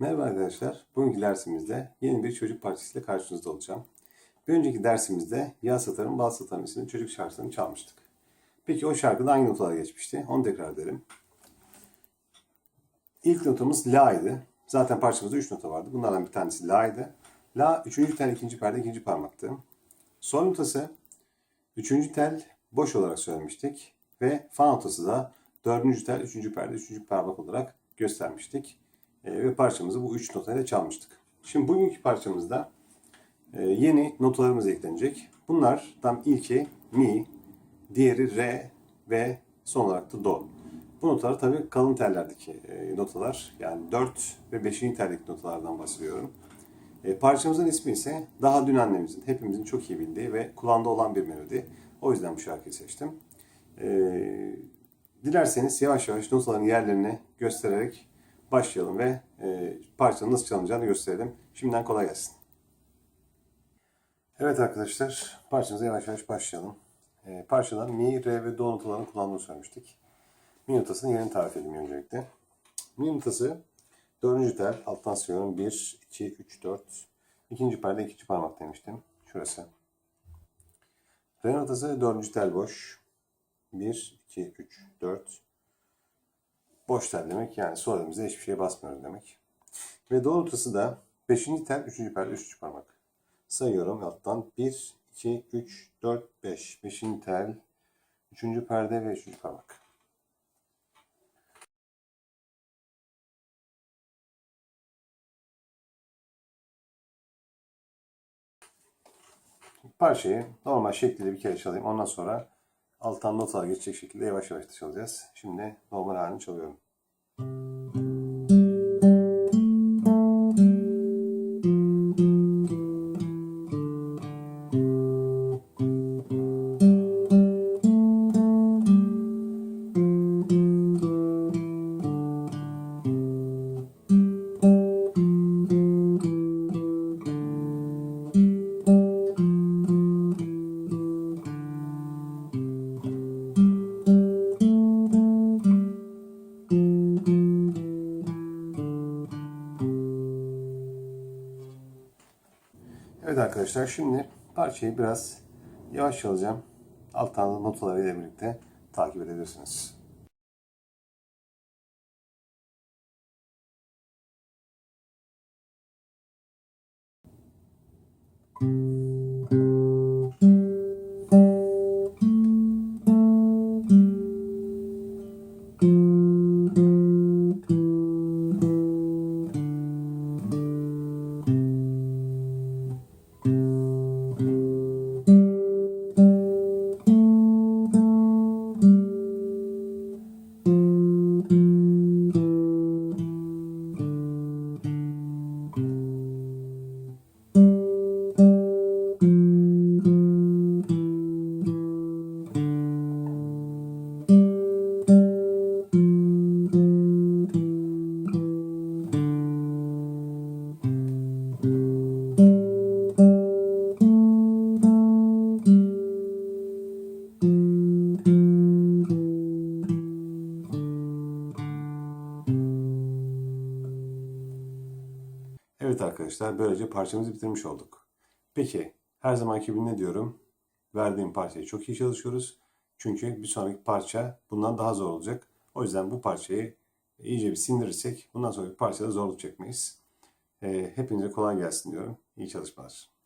Merhaba arkadaşlar. Bugünkü dersimizde yeni bir çocuk parçasıyla karşınızda olacağım. Bir önceki dersimizde Yağ Satar'ın Bal Satar'ın isimli çocuk şarkısını çalmıştık. Peki o şarkıda hangi notalar geçmişti? Onu tekrar edelim. İlk notamız La'ydı. Zaten parçamızda 3 nota vardı. Bunlardan bir tanesi La'ydı. La 3. tel ikinci perde ikinci parmaktı. Sol notası 3. tel boş olarak söylemiştik. Ve fa notası da 4. tel 3. perde 3. parmak olarak göstermiştik. E, ve parçamızı bu 3 notayla çalmıştık. Şimdi bugünkü parçamızda e, yeni notalarımız eklenecek. Bunlar tam ilki mi, diğeri re ve son olarak da do. Bu notalar tabii kalın tellerdeki notalar. Yani 4 ve 5. teldeki notalardan bahsediyorum. E, parçamızın ismi ise daha dün annemizin, hepimizin çok iyi bildiği ve kulağında olan bir melodi. O yüzden bu şarkıyı seçtim. Dilerseniz yavaş yavaş notaların yerlerini göstererek başlayalım ve e, parçanın nasıl çalınacağını gösterelim. Şimdiden kolay gelsin. Evet arkadaşlar, parçamıza yavaş yavaş başlayalım. E, parçada mi, re ve do notalarını kullandığını söylemiştik. Mi notasının yerini tarif edeyim öncelikle. Mi notası dördüncü tel, alttan sayıyorum. 1, 2, 3, 4. İkinci perde ikinci parmak demiştim. Şurası. Re notası dördüncü tel boş. 1, 2, 3, 4. Boş tel demek yani sol elimizde hiçbir şeye basmıyoruz demek. Ve do notası da 5. tel 3. perde 3. parmak. Sayıyorum alttan 1, 2, 3, 4, 5. 5. tel 3. perde ve 3. parmak. Parçayı normal şekilde bir kere çalayım. Ondan sonra alttan notalar geçecek şekilde yavaş yavaş çalacağız. Şimdi normal halini çalıyorum. Evet arkadaşlar şimdi parçayı biraz yavaş çalacağım. Alttan da notaları ile birlikte takip edebilirsiniz. Evet arkadaşlar böylece parçamızı bitirmiş olduk. Peki her zamanki gibi ne diyorum? Verdiğim parçayı çok iyi çalışıyoruz. Çünkü bir sonraki parça bundan daha zor olacak. O yüzden bu parçayı iyice bir sindirirsek bundan sonraki parçada zorluk çekmeyiz. Ee, hepinize kolay gelsin diyorum. İyi çalışmalar.